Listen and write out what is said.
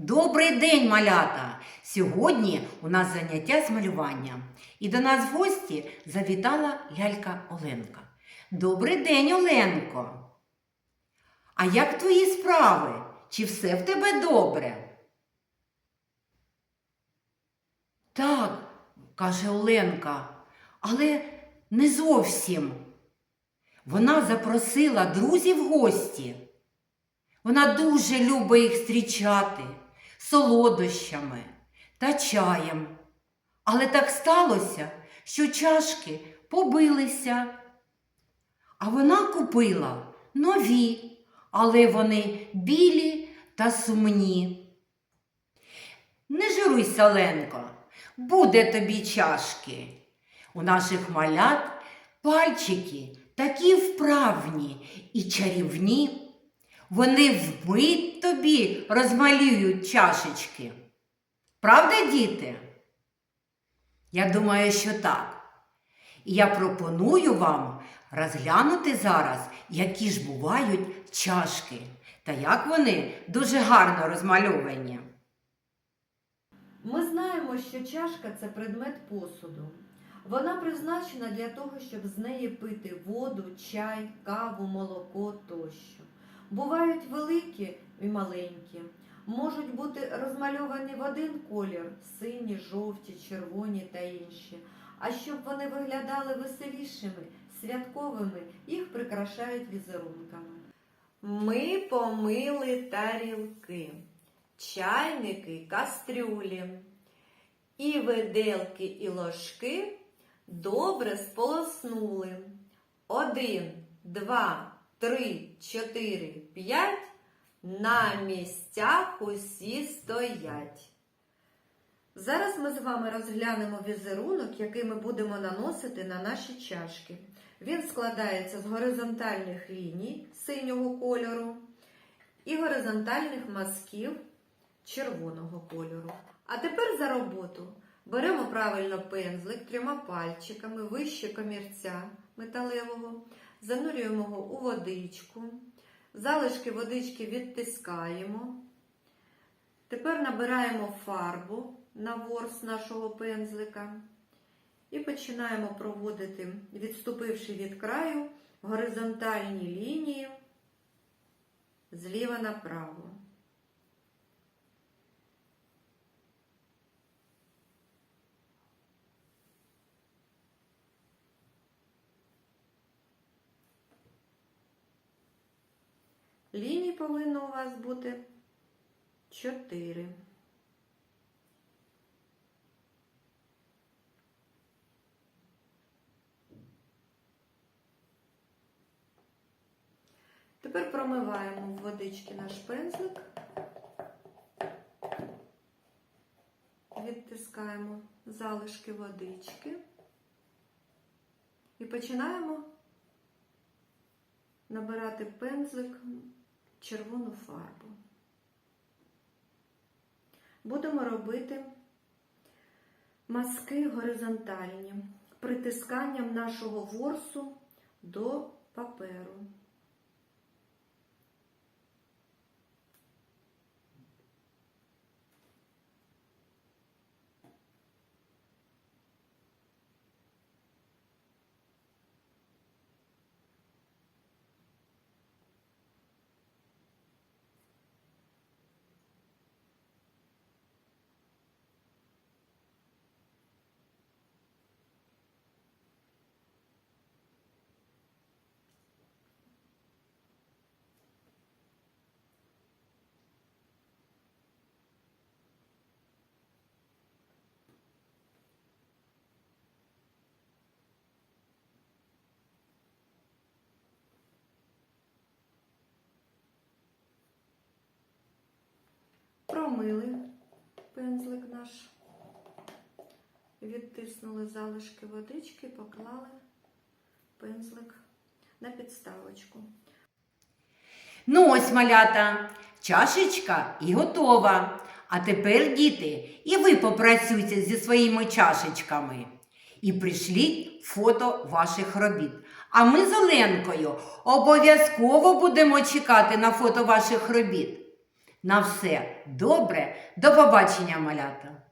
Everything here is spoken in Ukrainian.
Добрий день, малята! Сьогодні у нас заняття з малювання. І до нас в гості завітала лялька Оленка. Добрий день, Оленко! А як твої справи? Чи все в тебе добре? Так, каже Оленка, але не зовсім. Вона запросила друзів в гості. Вона дуже любить їх зустрічати солодощами та чаєм. Але так сталося, що чашки побилися. А вона купила нові, але вони білі та сумні. Не жируйся, Ленко, буде тобі чашки. У наших малят пальчики такі вправні і чарівні. Вони вмить тобі розмалюють чашечки. Правда, діти? Я думаю, що так. І я пропоную вам розглянути зараз, які ж бувають чашки та як вони дуже гарно розмальовані. Ми знаємо, що чашка це предмет посуду. Вона призначена для того, щоб з неї пити воду, чай, каву, молоко тощо. Бувають великі і маленькі, можуть бути розмальовані в один колір сині, жовті, червоні та інші. А щоб вони виглядали веселішими, святковими, їх прикрашають візерунками. Ми помили тарілки, чайники, кастрюлі. І виделки і ложки добре сполоснули. Один, два, три, чотири, п'ять. На місцях усі стоять. Зараз ми з вами розглянемо візерунок, який ми будемо наносити на наші чашки. Він складається з горизонтальних ліній синього кольору і горизонтальних мазків червоного кольору. А тепер за роботу. Беремо правильно пензлик трьома пальчиками вище комірця металевого, занурюємо його у водичку, залишки водички відтискаємо. Тепер набираємо фарбу на ворс нашого пензлика і починаємо проводити, відступивши від краю, горизонтальні лінії зліва направо. Ліній повинно у вас бути 4. Тепер промиваємо в водички наш пензлик, відтискаємо залишки водички і починаємо набирати пензлик червону фарбу. Будемо робити мазки горизонтальні притисканням нашого ворсу до паперу. Промили пензлик наш, відтиснули залишки водички, поклали пензлик на підставочку. Ну ось, малята, чашечка і готова. А тепер, діти, і ви попрацюйте зі своїми чашечками. І прийшліть фото ваших робіт. А ми з Оленкою обов'язково будемо чекати на фото ваших робіт. На все добре, до побачення, малята!